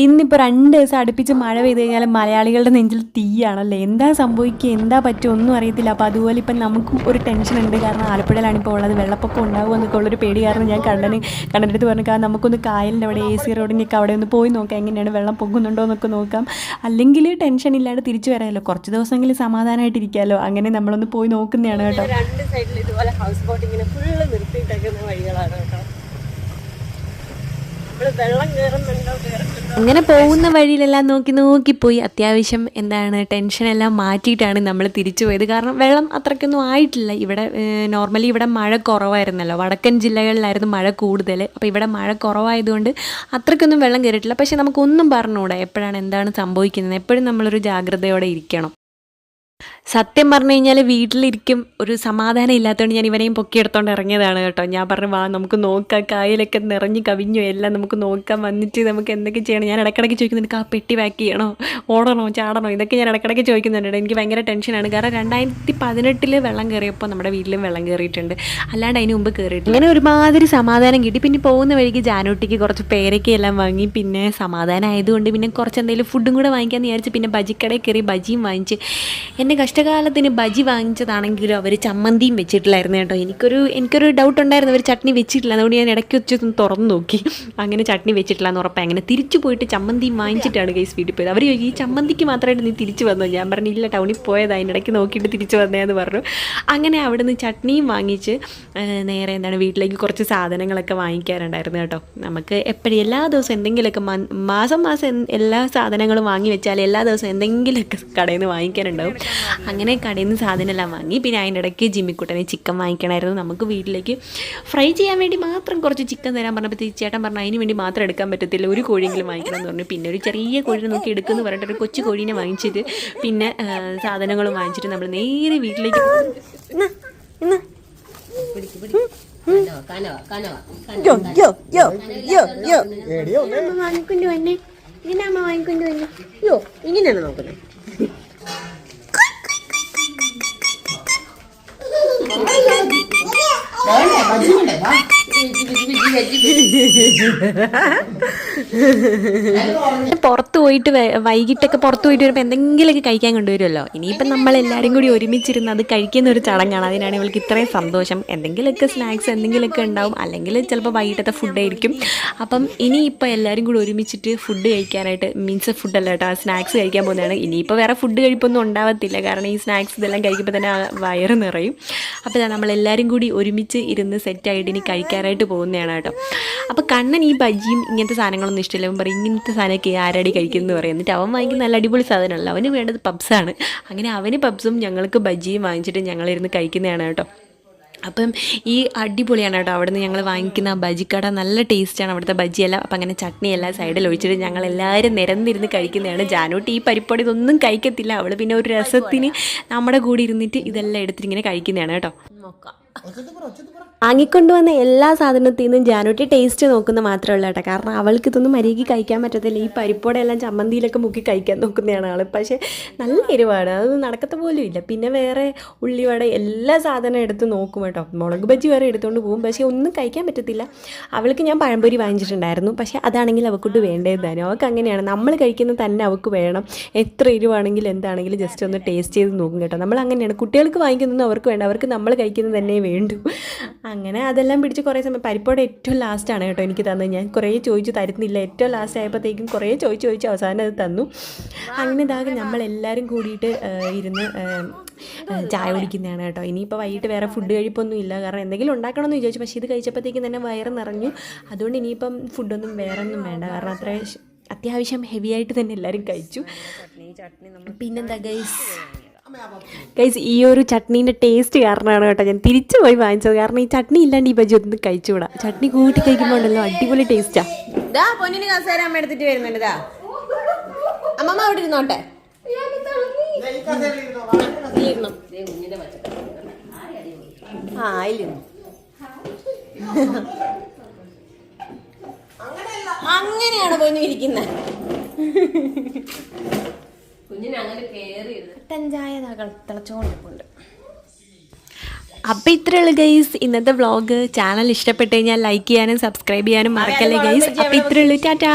ഇന്നിപ്പോൾ രണ്ട് ദിവസം അടുപ്പിച്ച് മഴ പെയ്ത് കഴിഞ്ഞാൽ മലയാളികളുടെ നെഞ്ചിൽ തീയാണല്ലേ? എന്താ സംഭവിക്കുക? എന്താ പറ്റുക? ഒന്നും അറിയത്തില്ല. അപ്പോൾ അതുപോലെ ഇപ്പം നമുക്കും ഒരു ടെൻഷൻ ഉണ്ട്. കാരണം ആലപ്പുഴയിലാണ് ഇപ്പോൾ ഉള്ളത്. വെള്ളപ്പൊക്കം ഉണ്ടാകുമോ എന്നൊക്കെ ഉള്ളൊരു പേടി കാരണം ഞാൻ കണ്ണന് കണ്ണന്റെ പറഞ്ഞു കാരണം നമുക്കൊന്ന് കായലിന്റെ അവിടെ എ സി റോഡിന്റെയൊക്കെ അവിടെ ഒന്ന് പോയി നോക്കാം. എങ്ങനെയാണ് വെള്ളം പൊങ്ങുന്നുണ്ടോ എന്നൊക്കെ നോക്കാം. അല്ലെങ്കിൽ ടെൻഷൻ ഇല്ലാണ്ട് തിരിച്ചു വരാമല്ലോ. കുറച്ച് ദിവസമെങ്കിലും സമാധാനമായിട്ടിരിക്കാമല്ലോ. അങ്ങനെ നമ്മളൊന്ന് പോയി നോക്കുന്നതാണ് കേട്ടോ. രണ്ട് സൈഡിൽ ഇതുപോലെ ഹൗസ് ബോട്ട് ഇങ്ങനെ ഫുള്ള് നിർത്തിയിട്ടേക്കുന്ന വഴികളാണ് കേട്ടോ നമ്മൾ വെള്ളം കയറുന്നുണ്ടോ കയറുന്നുണ്ടോ അങ്ങനെ പോകുന്ന വഴിയിലെല്ലാം നോക്കി നോക്കി പോയി അത്യാവശ്യം എന്താണ് ടെൻഷനെല്ലാം മാറ്റിയിട്ടാണ് നമ്മൾ തിരിച്ചു പോയത്. കാരണം വെള്ളം അത്രയ്ക്കൊന്നും ആയിട്ടില്ല. ഇവിടെ നോർമലി ഇവിടെ മഴ കുറവായിരുന്നല്ലോ. വടക്കൻ ജില്ലകളിലായിരുന്നു മഴ കൂടുതൽ അപ്പോൾ ഇവിടെ മഴ കുറവായതുകൊണ്ട് അത്രയ്ക്കൊന്നും വെള്ളം കയറിയിട്ടില്ല പക്ഷേ നമുക്കൊന്നും പറഞ്ഞുകൂടാ എപ്പോഴാണ് എന്താണ് സംഭവിക്കുന്നത് എപ്പോഴും നമ്മളൊരു ജാഗ്രതയോടെ ഇരിക്കണം. സത്യം പറഞ്ഞു കഴിഞ്ഞാൽ വീട്ടിലിരിക്കും ഒരു സമാധാനം ഇല്ലാത്തതുകൊണ്ട് ഞാൻ ഇവനെയും പൊക്കിയെടുത്തോണ്ട് ഇറങ്ങിയതാണ് കേട്ടോ. ഞാൻ പറഞ്ഞു വാ നമുക്ക് നോക്കാം. കായലൊക്കെ നിറഞ്ഞ് കവിഞ്ഞു. എല്ലാം നമുക്ക് നോക്കാം. വന്നിട്ട് നമുക്ക് എന്തൊക്കെ ചെയ്യണം? ഞാൻ ഇടയ്ക്കിടയ്ക്ക് ചോദിക്കുന്നുണ്ട് ആ പെട്ടി പാക്ക് ചെയ്യണോ? ഓടണോ? ചാടണോ? ഇതൊക്കെ ഞാൻ ഇടയ്ക്കിടയ്ക്ക് ചോദിക്കുന്നുണ്ട്. എനിക്ക് ഭയങ്കര ടെൻഷനാണ് കാരണം രണ്ടായിരത്തി പതിനെട്ടിൽ വെള്ളം കയറിയപ്പോൾ നമ്മുടെ വീട്ടിലും വെള്ളം കയറിയിട്ടുണ്ട് അല്ലാണ്ട് അതിന് മുമ്പ് കയറിയിട്ടില്ല അങ്ങനെ ഒരുമാതിരി സമാധാനം കിട്ടി. പിന്നെ പോകുന്ന വഴിക്ക് ജാനൂട്ടിക്ക് കുറച്ച് പേരക്കയെല്ലാം വാങ്ങി. പിന്നെ സമാധാനം ആയതുകൊണ്ട് പിന്നെ കുറച്ച് എന്തെങ്കിലും ഫുഡും കൂടെ വാങ്ങിക്കാമെന്ന് വിചാരിച്ച് പിന്നെ ബജിക്കടയിൽ കയറി ബജിയും വാങ്ങിച്ച് എന്റെ കഷ്ടകാലത്തിന് ബജി വാങ്ങിച്ചതാണെങ്കിലും അവർ ചമ്മന്തിയും വെച്ചിട്ടില്ലായിരുന്നു കേട്ടോ. എനിക്കൊരു എനിക്കൊരു ഡൗട്ട് ഉണ്ടായിരുന്നു. അവർ ചട്നി വെച്ചിട്ടില്ല. അതുകൊണ്ട് ഞാൻ ഇടയ്ക്ക് വെച്ചൊന്ന് തുറന്നു നോക്കി. അങ്ങനെ ചട്നി വെച്ചിട്ടില്ല എന്ന് ഉറപ്പായി. അങ്ങനെ തിരിച്ചു പോയിട്ട് ചമ്മന്തിയും വാങ്ങിച്ചിട്ടാണ് കേസ് വീട്ടിൽ പോയത്. അവർ ഈ ചമ്മന്തിക്ക് മാത്രമായിട്ട് നീ തിരിച്ചു വന്നോ? ഞാൻ പറഞ്ഞു ഇല്ല ടൗണിൽ പോയതാ. ഇടയ്ക്ക് നോക്കിയിട്ട് തിരിച്ചു വന്നേന്ന് പറഞ്ഞു. അങ്ങനെ അവിടെ നിന്ന് ചട്നിയും വാങ്ങിച്ച് നേരെ എന്താണ് വീട്ടിലേക്ക് കുറച്ച് സാധനങ്ങളൊക്കെ വാങ്ങിക്കാറുണ്ടായിരുന്നു കേട്ടോ. നമുക്ക് എപ്പോഴും എല്ലാ ദിവസവും എന്തെങ്കിലുമൊക്കെ മാസം മാസം എല്ലാ സാധനങ്ങളും വാങ്ങി വെച്ചാൽ എല്ലാ ദിവസവും എന്തെങ്കിലുമൊക്കെ കടയിൽ നിന്ന് വാങ്ങിക്കാനുണ്ടാവും അങ്ങനെ കടയിൽ നിന്ന് സാധനമെല്ലാം വാങ്ങി. പിന്നെ അതിന്റെ ഇടയ്ക്ക് ജിമ്മിക്കുട്ടനെ ചിക്കൻ വാങ്ങിക്കണമായിരുന്നു. നമുക്ക് വീട്ടിലേക്ക് ഫ്രൈ ചെയ്യാൻ വേണ്ടി മാത്രം കുറച്ച് ചിക്കൻ തരാൻ പറഞ്ഞപ്പോൾ ചേട്ടൻ പറഞ്ഞു അതിന് വേണ്ടി മാത്രം എടുക്കാൻ പറ്റത്തില്ല. ഒരു കോഴിയെങ്കിലും വാങ്ങിക്കണം എന്ന് പറഞ്ഞു. പിന്നെ ഒരു ചെറിയ കോഴിനെ നോക്കി എടുക്കുമെന്ന് പറഞ്ഞിട്ട് ഒരു കൊച്ചു കോഴീനെ വാങ്ങിച്ചിട്ട് പിന്നെ സാധനങ്ങളും വാങ്ങിച്ചിട്ട് നമ്മൾ നേരെ വീട്ടിലേക്ക് ഇന്ന്, ഇന്ന്. യോ, യോ, യോ, യോ, യോ. അമ്മ വാങ്ങിക്കൊണ്ട് വന്നേ ഇങ്ങനെ അമ്മ വാങ്ങിക്കൊണ്ട് വന്നേ യോ ഇങ്ങനെയാണ് നോക്കുന്നത് പുറത്ത് പോയിട്ട് വൈകിട്ടൊക്കെ പുറത്ത് പോയിട്ട് വരുമ്പോൾ എന്തെങ്കിലുമൊക്കെ കഴിക്കാൻ കൊണ്ടുവരുമല്ലോ. ഇനിയിപ്പം നമ്മൾ എല്ലാവരും കൂടി ഒരുമിച്ചിരുന്ന് അത് കഴിക്കുന്ന ഒരു ചടങ്ങാണ്. അതിനാണ് ഇവൾക്ക് ഇത്രയും സന്തോഷം. എന്തെങ്കിലുമൊക്കെ സ്നാക്സ് എന്തെങ്കിലുമൊക്കെ ഉണ്ടാവും. അല്ലെങ്കിൽ ചിലപ്പോൾ വൈകിട്ടത്തെ ഫുഡായിരിക്കും അപ്പം ഇനിയിപ്പോൾ എല്ലാവരും കൂടി ഒരുമിച്ചിട്ട് ഫുഡ് കഴിക്കാനായിട്ട് മീൻസ് ഫുഡല്ല കേട്ടോ. സ്നാക്സ് കഴിക്കാൻ പോകുന്നതാണ്. ഇനിയിപ്പോൾ വേറെ ഫുഡ് കഴിപ്പൊന്നും ഉണ്ടാവത്തില്ല. കാരണം ഈ സ്നാക്സ് ഇതെല്ലാം കഴിക്കുമ്പോൾ തന്നെ വയറ് നിറയും. അപ്പോൾ നമ്മളെല്ലാവരും കൂടി ഒരുമിച്ച് ഇരുന്ന് സെറ്റായിട്ട് ഇനി കഴിക്കാനായിട്ട് പോകുന്നതാണ് കേട്ടോ. അപ്പോൾ കണ്ണൻ ഈ ബജിയും ഇങ്ങനത്തെ സാധനങ്ങളൊന്നും ഇഷ്ടമില്ല. അവൻ പറയും ഇങ്ങനത്തെ സാധനമൊക്കെ ആരടി കഴിക്കുന്നു പറയും. എന്നിട്ട് അവൻ വാങ്ങിക്കുന്ന നല്ല അടിപൊളി സാധനമല്ല. അവന് വേണ്ടത് പബ്സാണ് അങ്ങനെ അവന് പബ്സും ഞങ്ങൾക്ക് ബജ്ജിയും വാങ്ങിച്ചിട്ട് ഞങ്ങളിരുന്ന് കഴിക്കുന്നതാണ് കേട്ടോ. അപ്പം ഈ അടിപൊളിയാണ് കേട്ടോ. അവിടുന്ന് ഞങ്ങൾ വാങ്ങിക്കുന്ന ബജിക്കട നല്ല ടേസ്റ്റാണ് അവിടുത്തെ ബജിയെല്ലാം അപ്പം അങ്ങനെ ചട്നിയെല്ലാം സൈഡിൽ ഒഴിച്ചിട്ട് ഞങ്ങൾ എല്ലാവരും നിരന്നിരുന്ന് കഴിക്കുന്നതാണ്. ജാനൂട്ടി ഈ പരിപ്പൊടി ഇതൊന്നും കഴിക്കത്തില്ല. അവൾ പിന്നെ ഒരു രസത്തിന് നമ്മുടെ കൂടെ ഇരുന്നിട്ട് ഇതെല്ലാം എടുത്തിട്ട് ഇങ്ങനെ കഴിക്കുന്നതാണ് കേട്ടോ. നോക്കാം. വാങ്ങിക്കൊണ്ടുവന്ന എല്ലാ സാധനത്തിൽ നിന്നും ജാനോട്ടി ടേസ്റ്റ് നോക്കുന്ന മാത്രമേ ഉള്ളൂ കേട്ടോ. കാരണം അവൾക്ക് ഇതൊന്നും മര്യാദയ്ക്ക് കഴിക്കാൻ പറ്റത്തില്ല. ഈ പരിപ്പോടെ എല്ലാം ചമ്മന്തിയിലൊക്കെ മുക്കി കഴിക്കാൻ നോക്കുന്നതാണ് ആൾ പക്ഷേ നല്ല എരിവാണ്. അതൊന്നും നടക്കത്ത പോലും ഇല്ല. പിന്നെ വേറെ ഉള്ളിവട എല്ലാ സാധനം എടുത്ത് നോക്കും കേട്ടോ. മുളക് ബജ്ജി വരെ എടുത്തുകൊണ്ട് പോകും. പക്ഷേ ഒന്നും കഴിക്കാൻ പറ്റത്തില്ല. അവൾക്ക് ഞാൻ പഴംപൊരി വാങ്ങിച്ചിട്ടുണ്ടായിരുന്നു. പക്ഷേ അതാണെങ്കിൽ അവൾക്കൊണ്ട് വേണ്ടതാനും അവൾക്ക് അങ്ങനെയാണ്. നമ്മൾ കഴിക്കുന്നത് തന്നെ അവൾക്ക് വേണം. എത്ര എരിവാണെങ്കിലും എന്താണെങ്കിലും ജസ്റ്റ് ഒന്ന് ടേസ്റ്റ് ചെയ്ത് നോക്കും കേട്ടോ. നമ്മൾ അങ്ങനെയാണ്. കുട്ടികൾക്ക് വാങ്ങിക്കുന്നതൊന്നും അവർക്ക് വേണ്ട. അവർക്ക് നമ്മൾ കഴിക്കുന്നത് തന്നെ വേണ്ടു. അങ്ങനെ അതെല്ലാം പിടിച്ച് കുറേ സമയം പരിപ്പോടെ ഏറ്റവും ലാസ്റ്റാണ് കേട്ടോ എനിക്ക് തന്നത്. ഞാൻ കുറേ ചോദിച്ചു തരുന്നില്ല. ഏറ്റവും ലാസ്റ്റ് ആയപ്പോഴത്തേക്കും കുറേ ചോദിച്ച് ചോദിച്ച് അവസാനം അത് തന്നു. അങ്ങനെ ഇതാകെ നമ്മളെല്ലാവരും കൂടിയിട്ട് ഇരുന്ന് ചായ കുടിക്കുന്നതാണ് കേട്ടോ. ഇനിയിപ്പോൾ വൈകിട്ട് വേറെ ഫുഡ് കഴിപ്പൊന്നും ഇല്ല. കാരണം എന്തെങ്കിലും ഉണ്ടാക്കണമെന്ന് വിചാരിച്ചു. പക്ഷേ ഇത് കഴിച്ചപ്പോഴത്തേക്കും തന്നെ വയറ് നിറഞ്ഞു. അതുകൊണ്ട് ഇനിയിപ്പം ഫുഡൊന്നും വേറെ ഒന്നും വേണ്ട. കാരണം അത്ര അത്യാവശ്യം ഹെവി ആയിട്ട് തന്നെ എല്ലാവരും കഴിച്ചു. പിന്നെന്താ ഗൈസ് ഗൈസ് ഈ ഒരു ചട്നീന്റെ ടേസ്റ്റ് കാരണമാണ് കേട്ടോ ഞാൻ തിരിച്ചു പോയി വാങ്ങിച്ചത്. കാരണം ഈ ചട്നി ഇല്ലാണ്ട് ഈ ബജി ഒന്ന് കഴിച്ചുകൂടാ ചട്നി കൂട്ടി കഴിക്കുമ്പോൾ ഉണ്ടല്ലോ അടിപൊളി ടേസ്റ്റാ ദാ പൊന്നിന് കസേര അമ്മ എടുത്തിട്ട് വരുന്നുണ്ട് ദാ. അമ്മമ്മ അവിടെ ഇരുന്നോട്ടെ. ആ അതിലിരുന്നു അങ്ങനെയാണ് പൊന്നു ഇരിക്കുന്നത് ചായ തിളച്ചോണ്ടിരിപ്പുണ്ട് അപ്പം ഇത്രയേ ഉള്ളൂ ഗൈസ് ഇന്നത്തെ വ്ലോഗ് ചാനൽ ഇഷ്ടപ്പെട്ട് കഴിഞ്ഞാൽ ലൈക്ക് ചെയ്യാനും സബ്സ്ക്രൈബ് ചെയ്യാനും മറക്കല്ലേ ഗൈസ് അപ്പം ഇത്രയുള്ളൂ ടാറ്റാ